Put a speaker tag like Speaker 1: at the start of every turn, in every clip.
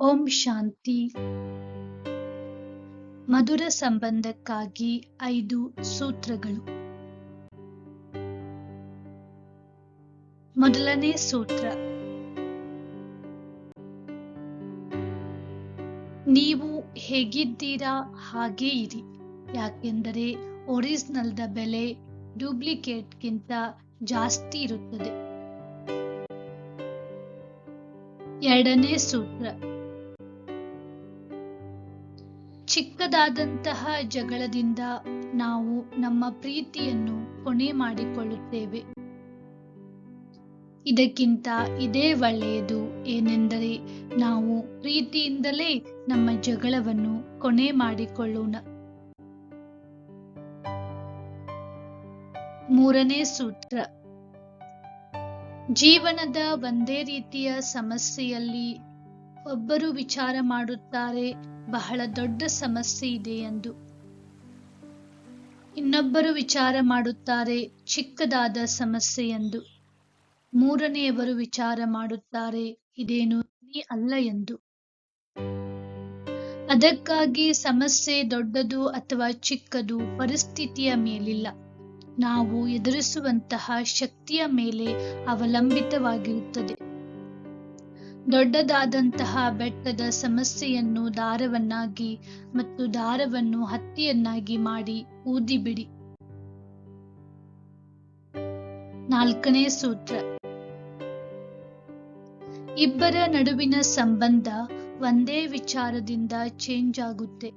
Speaker 1: ಓಂ ಶಾಂತಿ. ಮಧುರ ಸಂಬಂಧಕ್ಕಾಗಿ ಐದು ಸೂತ್ರಗಳು. ಮೊದಲನೇ ಸೂತ್ರ. ನೀವು ಹೇಗಿದ್ದೀರಾ ಹಾಗೇ ಇರಿ. ಯಾಕೆಂದರೆ ಒರಿಜಿನಲ್ದ ಬೆಲೆ ಡೂಪ್ಲಿಕೇಟ್ಗಿಂತ ಜಾಸ್ತಿ ಇರುತ್ತದೆ. ಎರಡನೇ ಸೂತ್ರ. ಚಿಕ್ಕದಾದಂತಹ ಜಗಳದಿಂದ ನಾವು ನಮ್ಮ ಪ್ರೀತಿಯನ್ನು ಕೊನೆ ಮಾಡಿಕೊಳ್ಳುತ್ತೇವೆ. ಇದಕ್ಕಿಂತ ಇದೇ ಒಳ್ಳೆಯದು ಏನೆಂದರೆ ನಾವು ಪ್ರೀತಿಯಿಂದಲೇ ನಮ್ಮ ಜಗಳವನ್ನು ಕೊನೆ ಮಾಡಿಕೊಳ್ಳೋಣ. ಮೂರನೇ ಸೂತ್ರ. ಜೀವನದ ಒಂದೇ ರೀತಿಯ ಸಮಸ್ಯೆಯಲ್ಲಿ ಒಬ್ಬರು ವಿಚಾರ ಮಾಡುತ್ತಾರೆ, ಬಹಳ ದೊಡ್ಡ ಸಮಸ್ಯೆ ಇದೆ ಎಂದು. ಇನ್ನೊಬ್ಬರು ವಿಚಾರ ಮಾಡುತ್ತಾರೆ, ಚಿಕ್ಕದಾದ ಸಮಸ್ಯೆ ಎಂದು. ಮೂರನೆಯವರು ವಿಚಾರ ಮಾಡುತ್ತಾರೆ, ಇದೇನು ಅಲ್ಲ ಎಂದು. ಅದಕ್ಕಾಗಿ ಸಮಸ್ಯೆ ದೊಡ್ಡದು ಅಥವಾ ಚಿಕ್ಕದು ಪರಿಸ್ಥಿತಿಯ ಮೇಲಿಲ್ಲ. ನಾವು ಎದುರಿಸುವಂತಹ ಶಕ್ತಿಯ ಮೇಲೆ ಅವಲಂಬಿತವಾಗಿರುತ್ತದೆ. ದೊಡ್ಡದಾದಂತಹ ಬೆಟ್ಟದ ಸಮಸ್ಯೆಯನ್ನು ದಾರವನ್ನಾಗಿ ಮತ್ತು ದಾರವನ್ನು ಹತ್ತಿಯನ್ನಾಗಿ ಮಾಡಿ ಊದಿಬಿಡಿ. ನಾಲ್ಕನೇ ಸೂತ್ರ. ಇಬ್ಬರ ನಡುವಿನ ಸಂಬಂಧ ಒಂದೇ ವಿಚಾರದಿಂದ ಚೇಂಜ್ ಆಗುತ್ತೆ.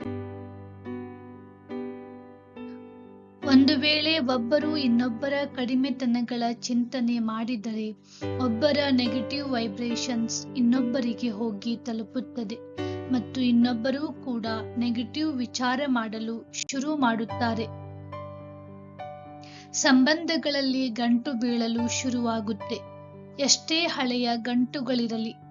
Speaker 1: ಒಂದು ವೇಳೆ ಒಬ್ಬರು ಇನ್ನೊಬ್ಬರ ಕಡಿಮೆತನಗಳ ಚಿಂತನೆ ಮಾಡಿದರೆ, ಒಬ್ಬರ ನೆಗೆಟಿವ್ ವೈಬ್ರೇಷನ್ಸ್ ಇನ್ನೊಬ್ಬರಿಗೆ ಹೋಗಿ ತಲುಪುತ್ತದೆ ಮತ್ತು ಇನ್ನೊಬ್ಬರೂ ಕೂಡ ನೆಗೆಟಿವ್ ವಿಚಾರ ಮಾಡಲು ಶುರು ಮಾಡುತ್ತಾರೆ. ಸಂಬಂಧಗಳಲ್ಲಿ ಗಂಟು ಬೀಳಲು ಶುರುವಾಗುತ್ತೆ. ಎಷ್ಟೇ ಹಳೆಯ ಗಂಟುಗಳಿರಲಿ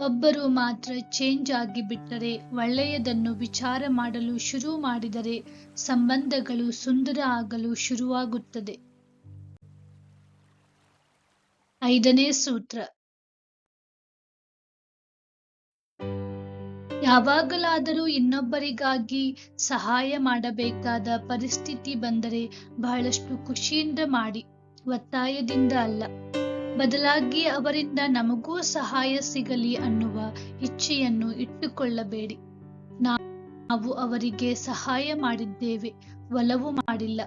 Speaker 1: ಒಬ್ಬರು ಮಾತ್ರ ಚೇಂಜ್ ಆಗಿ ಬಿಟ್ಟರೆ ಒಳ್ಳೆಯದನ್ನು ವಿಚಾರ ಮಾಡಲು ಶುರು ಮಾಡಿದರೆ ಸಂಬಂಧಗಳು ಸುಂದರ ಆಗಲು ಶುರುವಾಗುತ್ತದೆ. ಐದನೇ ಸೂತ್ರ. ಯಾವಾಗಲಾದರೂ ಇನ್ನೊಬ್ಬರಿಗಾಗಿ ಸಹಾಯ ಮಾಡಬೇಕಾದ ಪರಿಸ್ಥಿತಿ ಬಂದರೆ ಬಹಳಷ್ಟು ಖುಷಿಯಿಂದ ಮಾಡಿ, ಒತ್ತಾಯದಿಂದ ಅಲ್ಲ. ಬದಲಾಗಿ ಅವರಿಂದ ನಮಗೂ ಸಹಾಯ ಸಿಗಲಿ ಅನ್ನುವ ಇಚ್ಛೆಯನ್ನು ಇಟ್ಟುಕೊಳ್ಳಬೇಡಿ. ನಾವು ಅವರಿಗೆ ಸಹಾಯ ಮಾಡಿದ್ದೇವೆ, ಒಲವು ಮಾಡಿಲ್ಲ.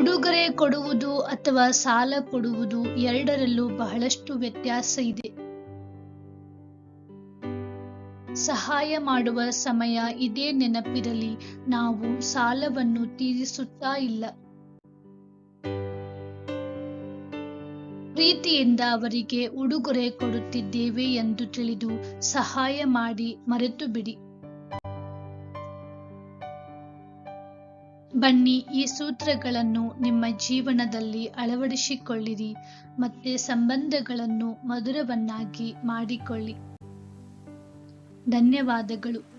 Speaker 1: ಉಡುಗೊರೆ ಕೊಡುವುದು ಅಥವಾ ಸಾಲ ಕೊಡುವುದು ಎರಡರಲ್ಲೂ ಬಹಳಷ್ಟು ವ್ಯತ್ಯಾಸ ಇದೆ. ಸಹಾಯ ಮಾಡುವ ಸಮಯ ಇದೇ ನೆನಪಿರಲಿ, ನಾವು ಸಾಲವನ್ನು ತೀರಿಸುತ್ತಾ ಇಲ್ಲ. ಪ್ರೀತಿಯಿಂದ ಅವರಿಗೆ ಉಡುಗೊರೆ ಕೊಡುತ್ತಿದ್ದೇವೆ ಎಂದು ತಿಳಿದು ಸಹಾಯ ಮಾಡಿ ಮರೆತು ಬಿಡಿ. ಬನ್ನಿ, ಈ ಸೂತ್ರಗಳನ್ನು ನಿಮ್ಮ ಜೀವನದಲ್ಲಿ ಅಳವಡಿಸಿಕೊಳ್ಳಿರಿ ಮತ್ತೆ ಸಂಬಂಧಗಳನ್ನು ಮಧುರವನ್ನಾಗಿ ಮಾಡಿಕೊಳ್ಳಿ. ಧನ್ಯವಾದಗಳು.